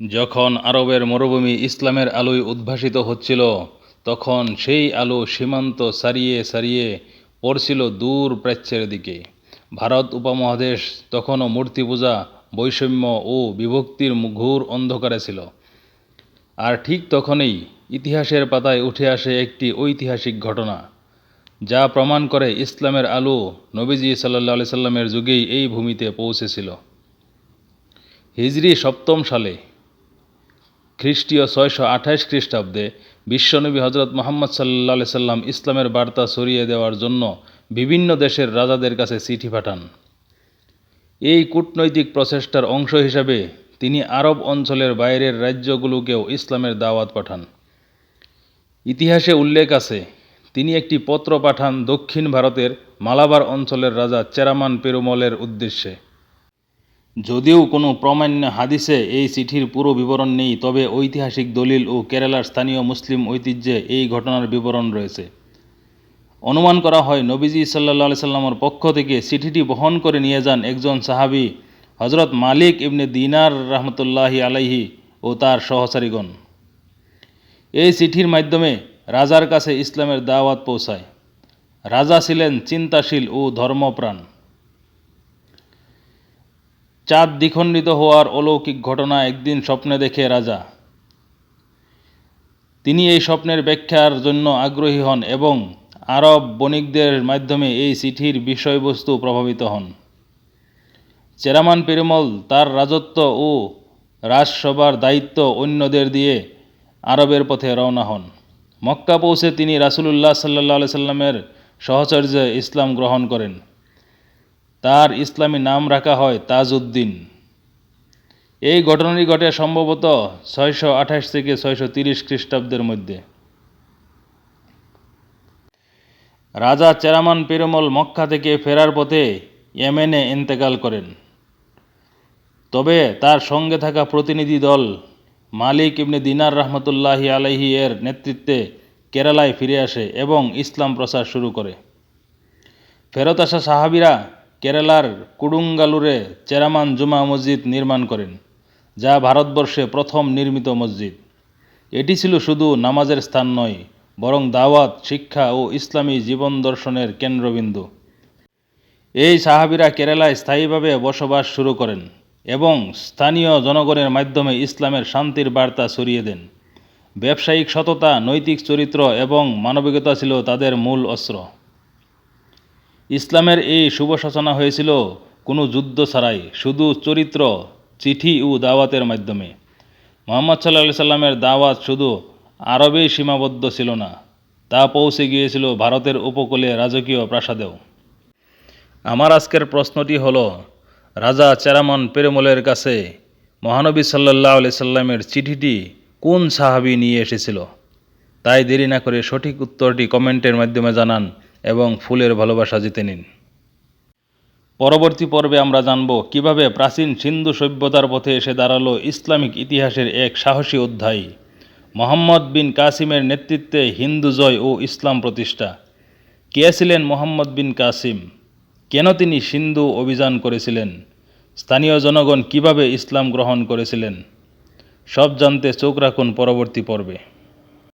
যখন আরবের মরুভূমি ইসলামের আলোয় উদ্ভাসিত হচ্ছিল, তখন সেই আলো সীমান্ত সারিয়ে সারিয়ে পড়ছিল দূর প্রাচ্যের দিকে। ভারত উপমহাদেশ তখনও মূর্তি পূজা, বৈষম্য ও বিভক্তির ঘোর অন্ধকারে ছিল। আর ঠিক তখনই ইতিহাসের পাতায় উঠে আসে একটি ঐতিহাসিক ঘটনা, যা প্রমাণ করে ইসলামের আলো নবীজি সাল্লাহ সাল্লামের যুগেই এই ভূমিতে পৌঁছেছিল। হিজরি সপ্তম সালে খ্রিস্টীয় ছয়শো আঠাইশ খ্রিস্টাব্দে বিশ্বনবী হজরত মোহাম্মদ সাল্লা সাল্লাম ইসলামের বার্তা ছড়িয়ে দেওয়ার জন্য বিভিন্ন দেশের রাজাদের কাছে চিঠি পাঠান। এই কূটনৈতিক প্রচেষ্টার অংশ হিসাবে তিনি আরব অঞ্চলের বাইরের রাজ্যগুলোকেও ইসলামের দাওয়াত পাঠান। ইতিহাসে উল্লেখ আছে, তিনি একটি পত্র পাঠান দক্ষিণ ভারতের মালাবার অঞ্চলের রাজা চেরামান পেরুমলের উদ্দেশ্যে। যদিও কোনো প্রমাণ্য হাদিসে এই চিঠির পুরো বিবরণ নেই, তবে ঐতিহাসিক দলিল ও কেরালার স্থানীয় মুসলিম ঐতিহ্যে এই ঘটনার বিবরণ রয়েছে। অনুমান করা হয়, নবীজি সাল্লা সাল্লামর পক্ষ থেকে চিঠিটি বহন করে নিয়ে যান একজন সাহাবি হজরত মালিক ইবনে দিনার রহমতুল্লাহি আলাইহি ও তার সহচারীগণ। এই চিঠির মাধ্যমে রাজার কাছে ইসলামের দাওয়াত পৌঁছায়। রাজা ছিলেন চিন্তাশীল ও ধর্মপ্রাণ। চাঁদ দ্বিখণ্ডিত হওয়ার অলৌকিক ঘটনা একদিন স্বপ্নে দেখে রাজা। তিনি এই স্বপ্নের ব্যাখ্যার জন্য আগ্রহী হন এবং আরব বণিকদের মাধ্যমে এই চিঠির বিষয়বস্তু প্রভাবিত হন। চেরামান পেরুমল তার রাজত্ব ও রাজসভার দায়িত্ব অন্যদের দিয়ে আরবের পথে রওনা হন। মক্কা পৌঁছে তিনি রাসুলুল্লাহ সাল্লাহ সাল্লামের সহচর্যে ইসলাম গ্রহণ করেন। তার ইসলামী নাম রাখা হয় তাজউদ্দিন। এই ঘটনাটি ঘটে সম্ভবত ছয়শো আঠাশ থেকে ছয়শো তিরিশ খ্রিস্টাব্দের মধ্যে। রাজা চেরামান পেরুমল মক্কা থেকে ফেরার পথে ইয়েমেনে ইন্তেকাল করেন। তবে তার সঙ্গে থাকা প্রতিনিধি দল মালিক ইবনে দিনার রহমতুল্লাহি আলাইহি এর নেতৃত্বে কেরালায় ফিরে আসে এবং ইসলাম প্রচার শুরু করে। ফেরত আসা সাহাবিরা কেরালার কুডুঙ্গালুরে চেরামান জুমা মসজিদ নির্মাণ করেন, যা ভারতবর্ষে প্রথম নির্মিত মসজিদ। এটি ছিল শুধু নামাজের স্থান নয়, বরং দাওয়াত, শিক্ষা ও ইসলামী জীবন দর্শনের কেন্দ্রবিন্দু। এই সাহাবিরা কেরালায় স্থায়ীভাবে বসবাস শুরু করেন এবং স্থানীয় জনগণের মাধ্যমে ইসলামের শান্তির বার্তা ছড়িয়ে দেন। ব্যবসায়িক সততা, নৈতিক চরিত্র এবং মানবিকতা ছিল তাদের মূল অস্ত্র। ইসলামের এই শুভ সূচনা হয়েছিল কোনো যুদ্ধ ছাড়াই, শুধু চরিত্র, চিঠি ও দাওয়াতের মাধ্যমে। মোহাম্মদ সাল্লা সাল্লামের দাওয়াত শুধু আরবেই সীমাবদ্ধ ছিল না, তা পৌঁছে গিয়েছিল ভারতের উপকূলে রাজকীয় প্রাসাদেও। আমার আজকের প্রশ্নটি হলো, রাজা চেরামন পেরেমলের কাছে মহানবী সাল্লাহ আলি সাল্লামের চিঠিটি কোন সাহাবি নিয়ে এসেছিল? তাই দেরি না করে সঠিক উত্তরটি কমেন্টের মাধ্যমে জানান এবং ফুলের ভালোবাসা জিতে নিন। পরবর্তী পর্বে আমরা জানব কীভাবে প্রাচীন সিন্ধু সভ্যতার পথে এসে দাঁড়াল ইসলামিক ইতিহাসের এক সাহসী অধ্যায়, মোহাম্মদ বিন কাসিমের নেতৃত্বে হিন্দু জয় ও ইসলাম প্রতিষ্ঠা। কে ছিলেন মোহাম্মদ বিন কাসিম? কেন তিনি সিন্ধু অভিযান করেছিলেন? স্থানীয় জনগণ কীভাবে ইসলাম গ্রহণ করেছিলেন? সব জানতে চোখ রাখুন পরবর্তী পর্বে।